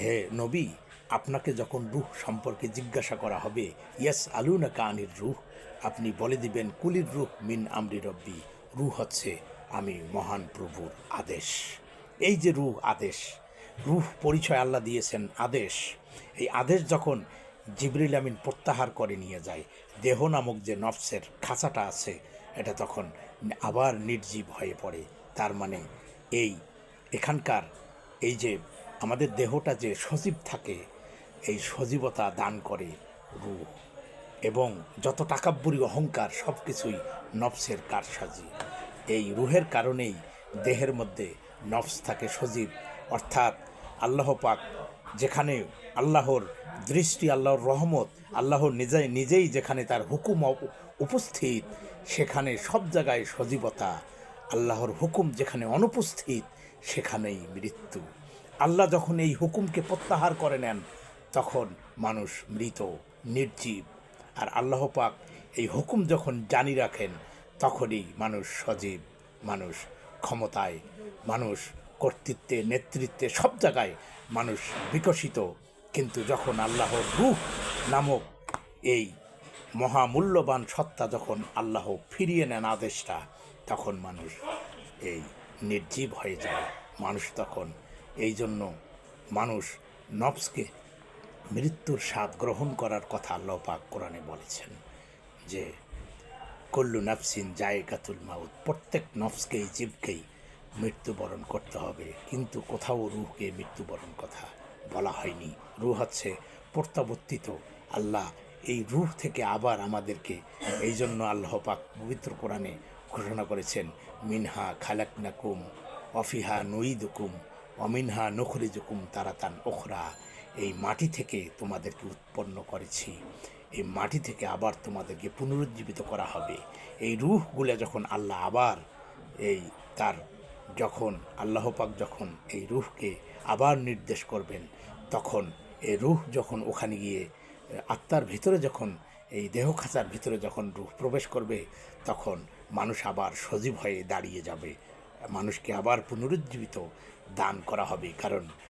হে নবী, আপনাকে যখন রুহ সম্পর্কে জিজ্ঞাসা করা হবে, ইয়াস আলুনা কানির রুহ, আপনি বলে দিবেন, কুলির রুহ মিন আমরি রব্বি, রুহ হচ্ছে আমি মহান প্রভুর আদেশ। এই যে রুহ আদেশ, রুহ পরিচয় আল্লাহ দিয়েছেন আদেশ। এই আদেশ যখন জিবরিল আমিন প্রত্যাহার করে নিয়ে যায়, দেহ নামক যে নফসের খাঁচাটা আছে, এটা তখন আবার নির্জীব হয়ে পড়ে। তার মানে এই এখানকার এই যে আমাদের দেহটা যে সজীব থাকে, এই সজীবতা দান করে রূহ এবং যত টাকাব্বরি অহংকার সব কিছুই নফসের কারসাজি। এই রুহের কারণেই দেহের মধ্যে নফস থাকে সজীব। অর্থাৎ আল্লাহ পাক যেখানে আল্লাহর দৃষ্টি, আল্লাহর রহমত, আল্লাহ নিজে, নিজেই যেখানে তার হুকুম উপস্থিত, সেখানে সব জায়গায় সজীবতা, আল্লাহর হুকুম যেখানে অনুপস্থিত, সেখানেই মৃত্যু। আল্লাহ যখন এই হুকুমকে প্রত্যাহার করে নেন, তখন মানুষ মৃত, নির্জীব। আর আল্লাহ পাক এই হুকুম যখন জানি রাখেন, তখনই মানুষ সজীব, মানুষ ক্ষমতায়, মানুষ কর্তৃত্বে, নেতৃত্বে, সব জায়গায় মানুষ বিকশিত। কিন্তু যখন আল্লাহর রূহ নামক এই মহামূল্যবান সত্তা যখন আল্লাহ ফিরিয়ে নেন আদেশটা, তখন মানুষ এই নির্জীব হয়ে যায়। মানুষ তখন এই জন্য মানুষ নফসকে মৃত্যুর স্বাদ গ্রহণ করার কথা আল্লাহ পাক কোরআনে বলেছেন যে, কল্লু নাফসিন জায়গাতুল মাউত। প্রত্যেক নফসকেই জীবকেই মৃত্যুবরণ করতে হবে। কিন্তু কোথাও রুহকে মৃত্যুবরণ কথা বলা হয়নি। রুহ হচ্ছে প্রত্যাবর্তিত আল্লাহ। এই রুহ থেকে আবার আমাদেরকে এই জন্য আল্লাহ পাক পবিত্র কোরআনে ঘোষণা করেছেন, মিনহা খালাকনাকুম অফিহা নঈদুকুম। অমিনহা নখরিজুকুম তারাতান ওখরা এই মাটি থেকে তোমাদেরকে উৎপন্ন করেছি। এই মাটি থেকে আবার তোমাদেরকে পুনরুজ্জীবিত করা হবে। এই রুহগুলো যখন আল্লাহ আবার এই তার যখন আল্লাহ পাক যখন এই রুহকে আবার নির্দেশ করবেন, তখন এই রুহ যখন ওখানে গিয়ে, আত্মার ভিতরে যখন, এই দেহ খাঁচার ভিতরে যখন রুহ প্রবেশ করবে, তখন মানুষ আবার সজীব হয়ে দাঁড়িয়ে যাবে। মানুষকে আবার পুনরুজ্জীবিত দান করা হবে। কারণ